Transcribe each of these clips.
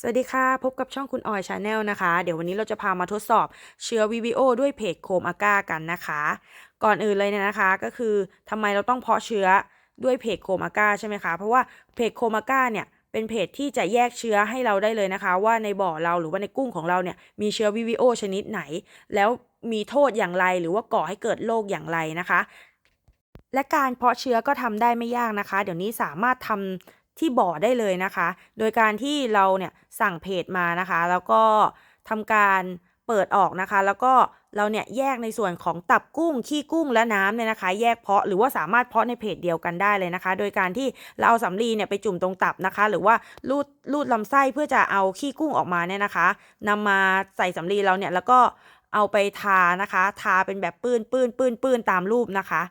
สวัสดีค่ะ พบกับช่องคุณออยชาแนลนะคะ เดี๋ยววันนี้เราจะพามาทดสอบเชื้อ VBO ด้วยเพจโคมอาก้ากันนะคะ ก่อนอื่นเลยเนี่ยนะคะ ก็คือทำไมเราต้องเพาะเชื้อด้วยเพจโคมอาก้าใช่ไหมคะ เพราะว่าเพจโคมอาก้าเนี่ยเป็นเพจที่จะแยกเชื้อให้เราได้เลยนะคะ ว่าในบ่อเราหรือว่าในกุ้งของเราเนี่ยมีเชื้อ VBO ชนิดไหน แล้วมีโทษอย่างไรหรือว่าก่อให้เกิดโรคอย่างไรนะคะ และการเพาะเชื้อก็ทำได้ไม่ยากนะคะ เดี๋ยวนี้สามารถทำ ที่บ่อได้เลยนะคะ โดยการที่เราเนี่ยสั่งเพจมานะคะ แล้วก็ทำการเปิดออกนะคะ แล้วก็เราเนี่ยแยกในส่วนของตับกุ้ง ขี้กุ้งและน้ำเนี่ยนะคะ แยกเพาะหรือว่าสามารถเพาะในเพจเดียวกันได้เลยนะคะ โดยการที่เราเอาสำลีเนี่ยไปจุ่มตรงตับนะคะ หรือว่าลูดลูดลำไส้เพื่อจะเอาขี้กุ้งออกมาเนี่ยนะคะนำมาใส่สำลีเราเนี่ยแล้วก็เอาไปทานะคะ ทาเป็นแบบปื้นปื้นปื้นปื้นตามรูปนะคะ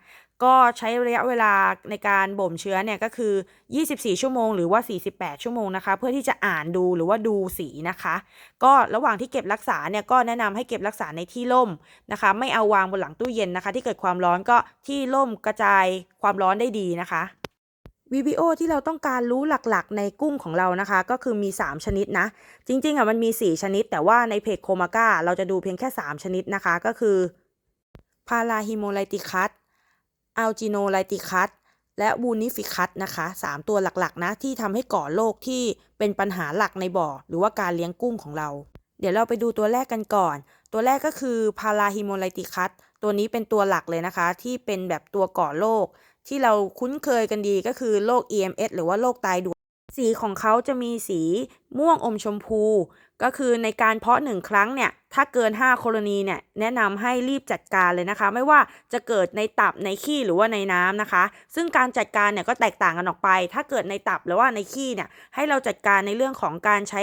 ก็ใช้ระยะเวลาในการบ่มเชื้อเนี่ยก็คือ 24 ชั่วโมงหรือว่า 48 ชั่วโมงนะคะ เพื่อที่จะอ่านดูหรือว่าดูสีนะคะ ก็ระหว่างที่เก็บรักษาเนี่ยก็แนะนำให้เก็บรักษาในที่ร่มนะคะ ไม่เอาวางบนหลังตู้เย็นนะคะ ที่เกิดความร้อนก็ที่ร่มกระจายความร้อนได้ดีนะคะ VBO ที่เราต้องการรู้หลักๆ ในกุ้งของเรานะคะ ก็คือมี 3 ชนิดนะ จริงๆอะมันมี 4 ชนิด แต่ว่าในเพจโคมาก้าเราจะดูเพียงแค่ 3 ชนิดนะคะ ก็คือพาราฮิโมไลติคัส อัลจิโนไลติคัสและบูนิฟิคัสนะคะ 3 ตัวหลักๆ นะที่ทำให้ก่อโรคที่เป็นปัญหาหลักในบ่อ หรือว่าการเลี้ยงกุ้งของเรา เดี๋ยวเราไปดูตัวแรกกันก่อน ตัวแรกก็คือพาราฮิโมไลติคัสตัวนี้เป็นตัวหลักเลยนะคะ ที่เป็นแบบตัวก่อโรคที่เราคุ้นเคยกันดีก็คือโรค EMS หรือว่าโรคตายด่วน สีของเขาจะมีสีม่วงอมชมพู ก็คือในการเพาะหนึ่งครั้งเนี่ย ถ้าเกิน 5 โคโลนีเนี่ย แนะนำให้รีบจัดการเลยนะคะ ไม่ว่าจะเกิดในตับในขี้หรือว่าในน้ำนะคะ ซึ่งการจัดการเนี่ยก็แตกต่างกันออกไป ถ้าเกิดในตับหรือว่าในขี้เนี่ย ให้เราจัดการในเรื่องของการใช้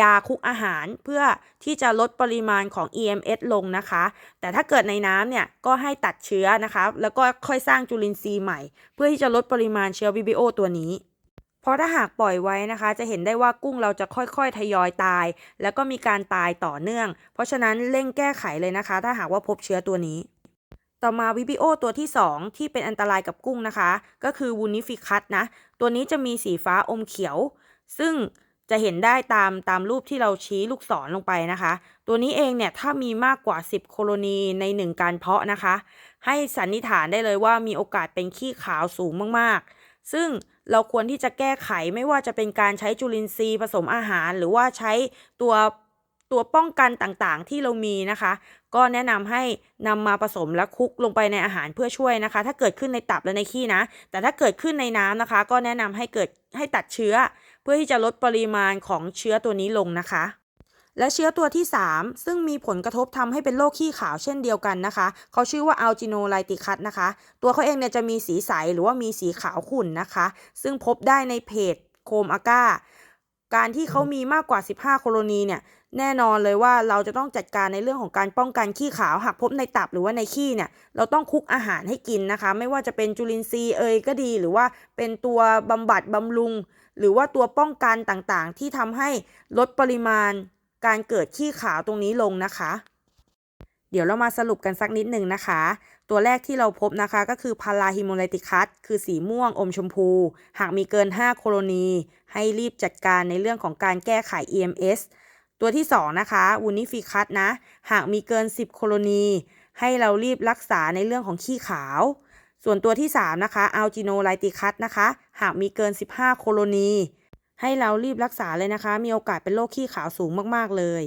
ยาคุกอาหาร เพื่อที่จะลดปริมาณของ EMS ลงนะคะ แต่ถ้าเกิดในน้ำเนี่ย ก็ให้ตัดเชื้อนะคะ แล้วก็ค่อยสร้างจุลินทรีย์ใหม่ เพื่อที่จะลดปริมาณเชื้อ VBO ตัวนี้ เพราะถ้าหากปล่อยไว้นะคะ จะเห็นได้ว่ากุ้งเราจะค่อยๆ ทยอยตาย แล้วก็มีการตายต่อเนื่อง เพราะฉะนั้นเร่งแก้ไขเลยนะคะ ถ้าหากว่าพบเชื้อตัวนี้ ต่อมาวิบิโอตัวที่ 2 ที่เป็นอันตรายกับกุ้งนะคะ ก็คือวูนิฟิคัสนะ ตัวนี้จะมีสีฟ้าอมเขียว ซึ่งจะเห็นได้ตามตามรูปที่เราชี้ลูกศรลงไปนะคะ ตัวนี้เองเนี่ยถ้ามีมากกว่า 10 โคโลนีใน 1 การเพาะนะคะ ให้สันนิษฐานได้เลยว่ามีโอกาสเป็นขี้ขาวสูงมากๆ ซึ่งเราควรที่จะแก้ไขไม่ว่าจะเป็นการใช้จุลินทรีย์ผสมอาหาร หรือว่าใช้ตัวตัวป้องกันต่างๆ ที่เรามีนะคะ ก็แนะนำให้นำมาผสมและคลุกลงไปในอาหารเพื่อช่วยนะคะ ถ้าเกิดขึ้นในตับและในขี้นะ แต่ถ้าเกิดขึ้นในน้ำนะคะ ก็แนะนำให้เกิดให้ตัดเชื้อ เพื่อที่จะลดปริมาณของเชื้อตัวนี้ลงนะคะ และเชื้อตัวที่ 3 ซึ่งมีผลกระทบทำให้เป็นโรคขี้ขาวเช่นเดียวกันนะคะ เขาชื่อว่าอัลจิโนไลติคัสนะคะ ตัวเขาเองเนี่ยจะมีสีใสหรือว่ามีสีขาวขุ่นนะคะ ซึ่งพบได้ในเพจโคมอาก้า การที่เขามีมากกว่า 15 โคโลนีเนี่ยแน่นอนเลยว่าเราจะต้องจัดการในเรื่องของการป้องกันขี้ขาวหากพบในตับหรือว่าในขี้เนี่ยเราต้องคุกอาหารให้กินนะคะ ไม่ว่าจะเป็นจุลินทรีย์เอยก็ดี หรือว่าเป็นตัวบำบัดบำรุง หรือว่าตัวป้องกันต่างๆ ที่ทำให้ลดปริมาณ การเกิดขี้ขาวตรงนี้ลงนะคะ เดี๋ยวเรามาสรุปกันสักนิดหนึ่งนะคะ ตัวแรกที่เราพบนะคะก็คือพาราฮิโมไลติคัสคือสีม่วงอมชมพู หากมีเกิน 5 โคโลนี ให้รีบจัดการในเรื่องของการแก้ไข EMS ตัวที่ 2 นะคะวูนิฟิคัสนะ หากมีเกิน 10 โคโลนี ให้เรารีบรักษาในเรื่องของขี้ขาว ส่วนตัวที่ 3 นะคะอัลจิโนไลติคัสนะคะ หากมีเกิน 15 โคโลนี ให้เรารีบรักษาเลยนะคะ มีโอกาสเป็นโรคขี้ขาวสูงมากๆเลย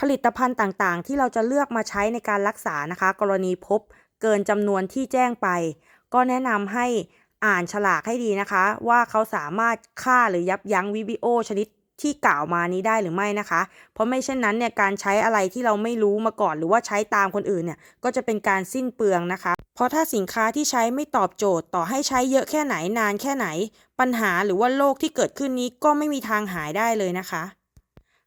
ผลิตภัณฑ์ต่างๆ ที่เราจะเลือกมาใช้ในการรักษานะคะ กรณีพบเกินจำนวนที่แจ้งไป ก็แนะนำให้อ่านฉลากให้ดีนะคะ ว่าเขาสามารถฆ่าหรือยับยั้งวิบิโอชนิดที่กล่าวมานี้ได้หรือไม่นะคะ เพราะไม่เช่นนั้นเนี่ยการใช้อะไรที่เราไม่รู้มาก่อน หรือว่าใช้ตามคนอื่นเนี่ยก็จะเป็นการสิ้นเปลืองนะคะ เพราะถ้าสินค้าที่ใช้ไม่ตอบโจทย์ต่อให้ใช้เยอะแค่ไหนนานแค่ไหน ปัญหาหรือว่าโรคที่เกิดขึ้นนี้ก็ไม่มีทางหายได้เลยนะคะ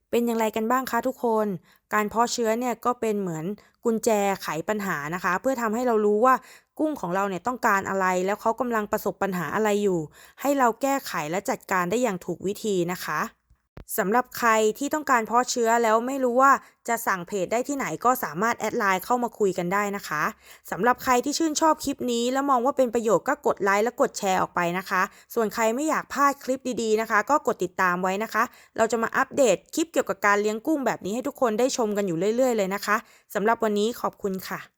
เป็นอย่างไรกันบ้างคะทุกคน การเพาะเชื้อเนี่ยก็เป็นเหมือนกุญแจไขปัญหานะคะ เพื่อทำให้เรารู้ว่ากุ้งของเราเนี่ยต้องการอะไร แล้วเขากำลังประสบปัญหาอะไรอยู่ ให้เราแก้ไขและจัดการได้อย่างถูกวิธีนะคะ สำหรับใครที่ต้องการเพาะเชื้อแล้วไม่รู้ว่าจะสั่งเพจได้ที่ไหนก็สามารถแอดไลน์เข้ามาคุยกันได้นะคะสำหรับใครที่ชื่นชอบคลิปนี้ แล้วมองว่าเป็นประโยชน์ก็กดไลค์และกดแชร์ออกไปนะคะ ส่วนใครไม่อยากพลาดคลิปดีๆนะคะ ก็กดติดตามไว้นะคะ เราจะมาอัปเดตคลิปเกี่ยวกับการเลี้ยงกุ้งแบบนี้ให้ทุกคนได้ชมกันอยู่เรื่อยๆเลยนะคะสำหรับวันนี้ขอบคุณค่ะ